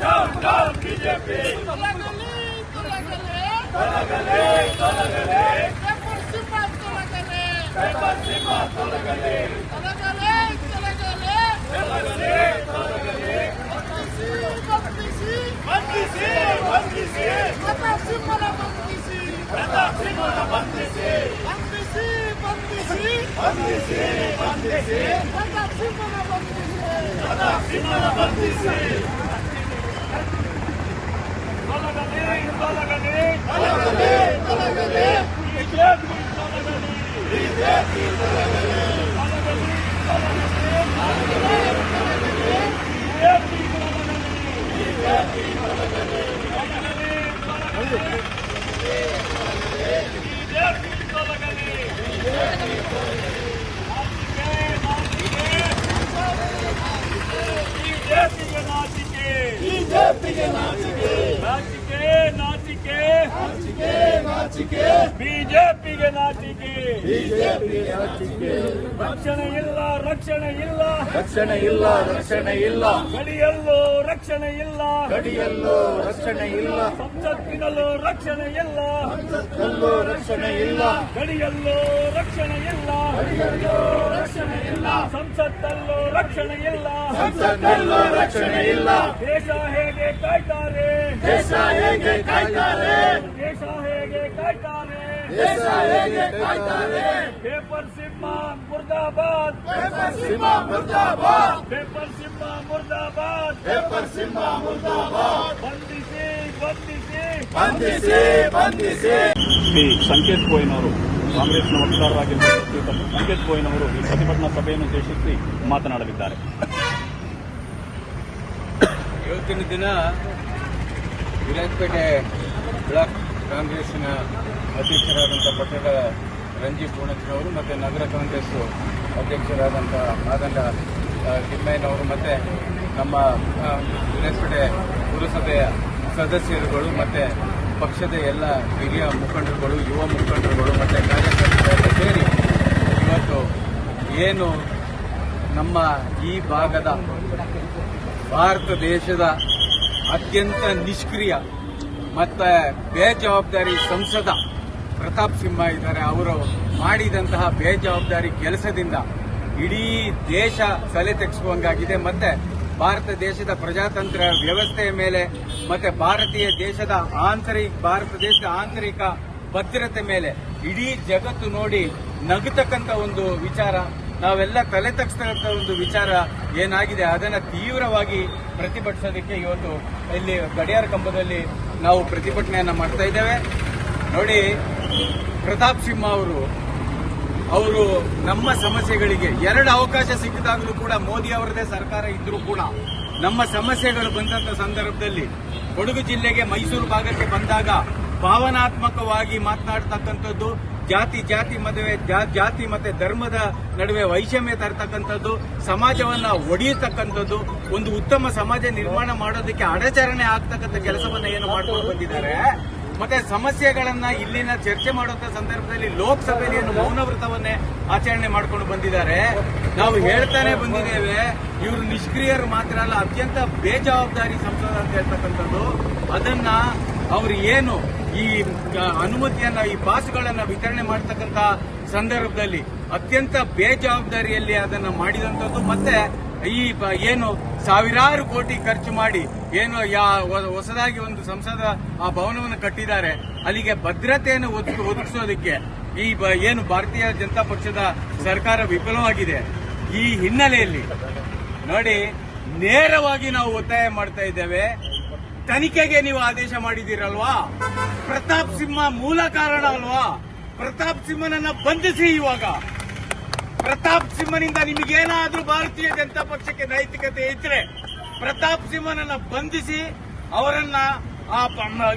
BJP. Down, down, BJP. ತೊಲಗಲಿ, ತೊಲಗಲಿ. ತೊಲಗಲಿ, ತೊಲಗಲಿ. ಪೇಪರ್ ಸಿಂಹ ತೊಲಗಲಿ. ಪೇಪರ್ ಸಿಂಹ ತೊಲಗಲಿ. ತೊಲಗಲಿ, ತೊಲಗಲಿ. ತೊಲಗಲಿ, ತೊಲಗಲಿ. ಬಂಧಿಸಿ, ಬಂಧಿಸಿ. ಬಂಧಿಸಿ, ಬಂಧಿಸಿ. ಪ್ರತಾಪ್ ಸಿಂಹನ ಬಂಧಿಸಿ. ಪ್ರತಾಪ್ ಸಿಂಹನ ಬಂಧಿಸಿ. ಬಂಧಿಸಿ, ಬಂಧಿಸಿ. ಬಂಧಿಸಿ, ಬಂಧಿಸಿ. ಪ್ರತಾಪ್ ಸಿಂಹನ ಬಂಧಿಸಿ. ಪ್ರತಾಪ್ ಸಿಂಹನ ಬಂಧಿಸಿ. BJP ನಾಚಿಕೆ ಬಿಜೆಪಿಗೆ ನಾಚಿಕೆ ಬಿಜೆಪಿಗೆ ನಾಚಿಕೆ ರಕ್ಷಣೆ ಇಲ್ಲ ರಕ್ಷಣೆ ಇಲ್ಲ ರಕ್ಷಣೆ ಇಲ್ಲ ರಕ್ಷಣೆ ಇಲ್ಲ ಗಡಿಯಲ್ಲೂ ರಕ್ಷಣೆ ಇಲ್ಲ ಗಡಿಯಲ್ಲೂ ರಕ್ಷಣೆ ಇಲ್ಲ ಸಂಸತ್ತಿನಲ್ಲೂ ರಕ್ಷಣೆ ಇಲ್ಲ ಸಂಸತ್ತಿನಲ್ಲೂ ರಕ್ಷಣೆ ಇಲ್ಲ ಗಡಿಯಲ್ಲೂ ರಕ್ಷಣೆ ಇಲ್ಲ ರಕ್ಷಣೆ ಇಲ್ಲ ಸಂಸತ್ತಲ್ಲೂ ರಕ್ಷಣೆ ಇಲ್ಲ ಸಂಸತ್ತಲ್ಲೂ ರಕ್ಷಣೆ ಇಲ್ಲ ದೇಶ ಹೇಗೆ ಕಾಯ್ತಾರೆ ದೇಶ ಹೇಗೆ ಕಾಯ್ತಾರೆ ದೇಶ ಹೇಗೆ ಕಾಯ್ತಾರೆ ದೇಶ ಹೇಗೆ ಕಾಯ್ತಾರೆ ಪೇಪರ್ ಸಿಂಹ ಮುರ್ದಾಬಾದ್. ಪೇಪರ್ ಸಿಂಹ ಮುರ್ದಾಬಾದ್. ಪೇಪರ್ ಸಿಂಹ ಮುರ್ದಾಬಾದ್. ಪೇಪರ್ ಸಿಂಹ ಮುರ್ದಾಬಾದ್. ಬಂಧಿಸಿ ಬಂಧಿಸಿ. ಬಂಧಿಸಿ ಬಂಧಿಸಿ. ಶ್ರೀ ಸಂಕೇತ್ ಗೋಯನವರು ಕಾಂಗ್ರೆಸ್ನ ವಕ್ತಾರರಾಗಿರುವ ಸಂಕೇತ್ ಗೋಯನವರು ಈ ಪ್ರತಿಭಟನಾ ಸಭೆಯನ್ನು ಉದ್ದೇಶಿಸಿ ಮಾತನಾಡಲಿದ್ದಾರೆ. ಇವತ್ತಿನ ದಿನ ವಿರಾಜಪೇಟೆ ಬ್ಲಾಕ್ ಕಾಂಗ್ರೆಸ್ಸಿನ ಅಧ್ಯಕ್ಷರಾದಂಥ ಪಟ್ಟಣ ರಂಜಿತ್ ಪೂರ್ಣಚ್ಚಿನವರು ಮತ್ತು ನಗರ ಕಾಂಗ್ರೆಸ್ ಅಧ್ಯಕ್ಷರಾದಂಥ ಮಾದಂಡ ತಿಮ್ಮಯ್ಯನವರು ಮತ್ತು ನಮ್ಮ ವಿರಾಜಪೇಟೆ ಪುರಸಭೆಯ ಸದಸ್ಯರುಗಳು ಮತ್ತು ಪಕ್ಷದ ಎಲ್ಲ ಹಿರಿಯ ಮುಖಂಡರುಗಳು, ಯುವ ಮುಖಂಡರುಗಳು ಮತ್ತು ಕಾರ್ಯಕರ್ತರೆಲ್ಲ ಸೇರಿ ಇವತ್ತು ಏನು ನಮ್ಮ ಈ ಭಾಗದ ಭಾರತ ದೇಶದ ಅತ್ಯಂತ ನಿಷ್ಕ್ರಿಯ ಮತ್ತೆ ಬೇಜವಾಬ್ದಾರಿ ಸಂಸದ ಪ್ರತಾಪ್ ಸಿಂಹ ಇದ್ದಾರೆ. ಅವರು ಮಾಡಿದಂತಹ ಬೇಜವಾಬ್ದಾರಿ ಕೆಲಸದಿಂದ ಇಡೀ ದೇಶ ತಲೆ ತೆಗೆಸುವಂಗಾಗಿದೆ ಮತ್ತೆ ಭಾರತ ದೇಶದ ಪ್ರಜಾತಂತ್ರ ವ್ಯವಸ್ಥೆಯ ಮೇಲೆ, ಮತ್ತೆ ಭಾರತೀಯ ದೇಶದ ಆಂತರಿಕ, ಭಾರತ ದೇಶದ ಆಂತರಿಕ ಭದ್ರತೆ ಮೇಲೆ ಇಡೀ ಜಗತ್ತು ನೋಡಿ ನಗತಕ್ಕಂತ ಒಂದು ವಿಚಾರ, ನಾವೆಲ್ಲ ತಲೆ ತಗ್ಸ್ತಕ್ಕಂಥ ಒಂದು ವಿಚಾರ ಏನಾಗಿದೆ, ಅದನ್ನು ತೀವ್ರವಾಗಿ ಪ್ರತಿಭಟಿಸೋದಕ್ಕೆ ಇವತ್ತು ಇಲ್ಲಿ ಗಡಿಯಾರ ಕಂಬದಲ್ಲಿ ನಾವು ಪ್ರತಿಭಟನೆಯನ್ನು ಮಾಡ್ತಾ ಇದ್ದೇವೆ. ನೋಡಿ, ಪ್ರತಾಪ್ ಸಿಂಹ ಅವರು ಅವರು ನಮ್ಮ ಸಮಸ್ಯೆಗಳಿಗೆ ಎರಡು ಅವಕಾಶ ಸಿಕ್ಕಿದಾಗಲೂ ಕೂಡ ಮೋದಿ ಅವರದೇ ಸರ್ಕಾರ ಇದ್ರೂ ಕೂಡ ನಮ್ಮ ಸಮಸ್ಯೆಗಳು ಬಂದಂತ ಸಂದರ್ಭದಲ್ಲಿ ಕೊಡಗು ಜಿಲ್ಲೆಗೆ ಮೈಸೂರು ಭಾಗಕ್ಕೆ ಬಂದಾಗ ಭಾವನಾತ್ಮಕವಾಗಿ ಮಾತನಾಡ್ತಕ್ಕಂಥದ್ದು, ಜಾತಿ ಜಾತಿ ಮದುವೆ ಜಾತಿ ಮತ್ತೆ ಧರ್ಮದ ನಡುವೆ ವೈಷಮ್ಯ ತರ್ತಕ್ಕಂಥದ್ದು, ಸಮಾಜವನ್ನ ಒಡೆಯತಕ್ಕಂಥದ್ದು, ಒಂದು ಉತ್ತಮ ಸಮಾಜ ನಿರ್ಮಾಣ ಮಾಡೋದಕ್ಕೆ ಅಡಚರಣೆ ಆಗ್ತಕ್ಕಂಥ ಕೆಲಸವನ್ನ ಏನು ಮಾಡ್ಕೊಂಡು ಬಂದಿದ್ದಾರೆ? ಮತ್ತೆ ಸಮಸ್ಯೆಗಳನ್ನ ಇಲ್ಲಿನ ಚರ್ಚೆ ಮಾಡುವಂತ ಸಂದರ್ಭದಲ್ಲಿ ಲೋಕಸಭೆಯಲ್ಲಿ ಏನು ಮೌನವ್ರತವನ್ನೇ ಆಚರಣೆ ಮಾಡ್ಕೊಂಡು ಬಂದಿದ್ದಾರೆ. ನಾವು ಹೇಳ್ತಾನೆ ಬಂದಿದ್ದೇವೆ, ಇವರು ನಿಷ್ಕ್ರಿಯರು ಮಾತ್ರ ಅಲ್ಲ, ಅತ್ಯಂತ ಬೇಜವಾಬ್ದಾರಿ ಸಂಸದ ಅಂತ ಹೇಳ್ತಕ್ಕಂಥದ್ದು. ಅದನ್ನ ಅವರು ಏನು ಈ ಅನುಮತಿಯನ್ನ, ಈ ಪಾಸ್ಗಳನ್ನ ವಿತರಣೆ ಮಾಡತಕ್ಕಂತ ಸಂದರ್ಭದಲ್ಲಿ ಅತ್ಯಂತ ಬೇಜವಾಬ್ದಾರಿಯಲ್ಲಿ ಅದನ್ನ ಮಾಡಿದಂಥದ್ದು. ಮತ್ತೆ ಈ ಏನು ಸಾವಿರಾರು ಕೋಟಿ ಖರ್ಚು ಮಾಡಿ ಏನು ಹೊಸದಾಗಿ ಒಂದು ಸಂಸದ ಆ ಭವನವನ್ನು ಕಟ್ಟಿದ್ದಾರೆ. ಅಲ್ಲಿಗೆ ಭದ್ರತೆಯನ್ನು ಒದಗಿ- ಒದಗಿಸೋದಕ್ಕೆ ಈ ಏನು ಭಾರತೀಯ ಜನತಾ ಪಕ್ಷದ ಸರ್ಕಾರ ವಿಫಲವಾಗಿದೆ. ಈ ಹಿನ್ನೆಲೆಯಲ್ಲಿ ನೋಡಿ, ನೇರವಾಗಿ ನಾವು ಒತ್ತಾಯ ಮಾಡ್ತಾ ಇದ್ದೇವೆ. ತನಿಖೆಗೆ ನೀವು ಆದೇಶ ಮಾಡಿದ್ದೀರಲ್ವಾ? ಪ್ರತಾಪ್ ಸಿಂಹ ಮೂಲ ಕಾರಣ ಅಲ್ವಾ? ಪ್ರತಾಪ್ ಸಿಂಹನನ್ನ ಬಂಧಿಸಿ ಇವಾಗ. ಪ್ರತಾಪ್ ಸಿಂಹನಿಂದ ನಿಮಗೇನಾದ್ರೂ ಭಾರತೀಯ ಜನತಾ ಪಕ್ಷಕ್ಕೆ ನೈತಿಕತೆ ಇದ್ರೆ ಪ್ರತಾಪ್ ಸಿಂಹನನ್ನ ಬಂಧಿಸಿ ಅವರನ್ನ ಆ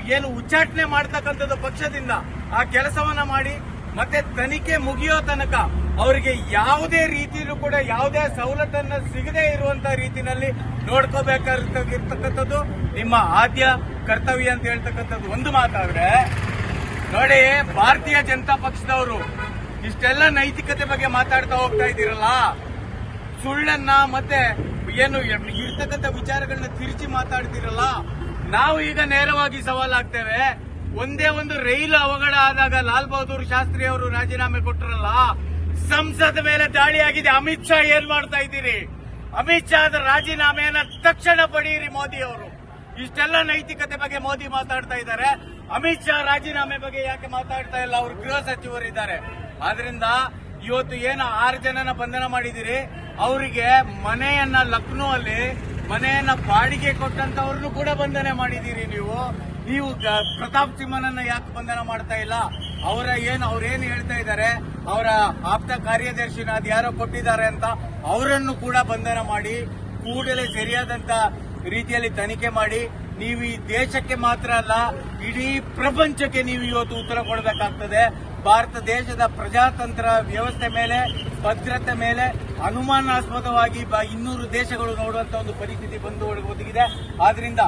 ಏನು ಉಚ್ಚಾಟನೆ ಮಾಡತಕ್ಕಂಥದ್ದು ಪಕ್ಷದಿಂದ ಆ ಕೆಲಸವನ್ನ ಮಾಡಿ ಮತ್ತೆ ತನಿಖೆ ಮುಗಿಯೋ ತನಕ ಅವರಿಗೆ ಯಾವುದೇ ರೀತಿಯಲ್ಲೂ ಕೂಡ ಯಾವುದೇ ಸವಲತ್ತನ್ನ ಸಿಗದೇ ಇರುವಂತ ರೀತಿನಲ್ಲಿ ನೋಡ್ಕೋಬೇಕಾಗಿರ್ತಕ್ಕಂಥದ್ದು ನಿಮ್ಮ ಆದ್ಯ ಕರ್ತವ್ಯ ಅಂತ ಹೇಳ್ತಕ್ಕಂಥದ್ದು ಒಂದು ಮಾತಾದ್ರೆ, ನೋಡಿ, ಭಾರತೀಯ ಜನತಾ ಪಕ್ಷದವರು ಇಷ್ಟೆಲ್ಲ ನೈತಿಕತೆ ಬಗ್ಗೆ ಮಾತಾಡ್ತಾ ಹೋಗ್ತಾ ಇದ್ದೀರಲ್ಲ? ಸುಳ್ಳನ್ನ ಮತ್ತೆ ಏನು ಇರ್ತಕ್ಕಂಥ ವಿಚಾರಗಳನ್ನ ತಿರುಚಿ ಮಾತಾಡ್ತಿರಲ್ಲ? ನಾವು ಈಗ ನೇರವಾಗಿ ಸವಾಲಾಗ್ತೇವೆ. ಒಂದೇ ಒಂದು ರೈಲು ಅವಘಡ ಆದಾಗ ಲಾಲ್ ಬಹದ್ದೂರ್ ಶಾಸ್ತ್ರಿ ಅವರು ರಾಜೀನಾಮೆ ಕೊಟ್ಟರಲ್ಲ ಸಂಸದ ಮೇಲೆ ದಾಳಿ ಆಗಿದೆ. ಅಮಿತ್ ಶಾ ಏನ್ ಮಾಡ್ತಾ ಇದ್ದೀರಿ? ಅಮಿತ್ ಶಾ ರಾಜೀನಾಮೆಯನ್ನ ತಕ್ಷಣ ಪಡೆಯಿರಿ ಮೋದಿ ಅವರು. ಇಷ್ಟೆಲ್ಲ ನೈತಿಕತೆ ಬಗ್ಗೆ ಮೋದಿ ಮಾತಾಡ್ತಾ ಇದ್ದಾರೆ. ಅಮಿತ್ ಶಾ ರಾಜೀನಾಮೆ ಬಗ್ಗೆ ಯಾಕೆ ಮಾತಾಡ್ತಾ ಇಲ್ಲ? ಅವರು ಗೃಹ ಸಚಿವರಿದ್ದಾರೆ. ಆದ್ರಿಂದ ಇವತ್ತು ಏನು ಆರು ಜನನ ಬಂಧನ ಮಾಡಿದಿರಿ ಅವರಿಗೆ ಮನೆಯನ್ನ ಲಕ್ನೋ ಅಲ್ಲಿ ಮನೆಯನ್ನ ಬಾಡಿಗೆ ಕೊಟ್ಟಂತವ್ರನ್ನು ಕೂಡ ಬಂಧನ ಮಾಡಿದ್ದೀರಿ ನೀವು. ನೀವು ಪ್ರತಾಪ್ ಸಿಂಹನನ್ನ ಯಾಕೆ ಬಂಧನ ಮಾಡ್ತಾ ಇಲ್ಲ? ಅವರ ಏನು ಅವ್ರೇನು ಹೇಳ್ತಾ ಇದ್ದಾರೆ? ಅವರ ಆಪ್ತ ಕಾರ್ಯದರ್ಶಿನ ಅದು ಯಾರೋ ಕೊಟ್ಟಿದ್ದಾರೆ ಅಂತ ಅವರನ್ನು ಕೂಡ ಬಂಧನ ಮಾಡಿ, ಕೂಡಲೇ ಸರಿಯಾದಂತ ರೀತಿಯಲ್ಲಿ ತನಿಖೆ ಮಾಡಿ, ನೀವು ಈ ದೇಶಕ್ಕೆ ಮಾತ್ರ ಅಲ್ಲ, ಇಡೀ ಪ್ರಪಂಚಕ್ಕೆ ನೀವು ಇವತ್ತು ಉತ್ತರ ಕೊಡಬೇಕಾಗ್ತದೆ. ಭಾರತ ದೇಶದ ಪ್ರಜಾತಂತ್ರ ವ್ಯವಸ್ಥೆ ಮೇಲೆ, ಭದ್ರತೆ ಮೇಲೆ ಅನುಮಾನಾಸ್ಪದವಾಗಿ ಇನ್ನೂರು ದೇಶಗಳು ನೋಡುವಂತ ಒಂದು ಪರಿಸ್ಥಿತಿ ಬಂದು ಒದಗಿದೆ ಆದ್ರಿಂದ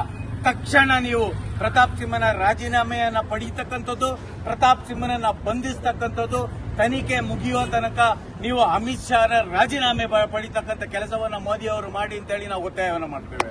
ತಕ್ಷಣ ನೀವು ಪ್ರತಾಪ್ ಸಿಂಹನ ರಾಜೀನಾಮೆಯನ್ನ ಪಡೀತಕ್ಕಂಥದ್ದು, ಪ್ರತಾಪ್ ಸಿಂಹನನ್ನ ಬಂಧಿಸ್ತಕ್ಕಂಥದ್ದು, ತನಿಖೆ ಮುಗಿಯುವ ತನಕ ನೀವು ಅಮಿತ್ ಶಾರ ರಾಜೀನಾಮೆ ಪಡೀತಕ್ಕಂಥ ಕೆಲಸವನ್ನ ಮೋದಿ ಅವರು ಮಾಡಿ ಅಂತೇಳಿ ನಾವು ಒತ್ತಾಯವನ್ನು ಮಾಡ್ತೇವೆ.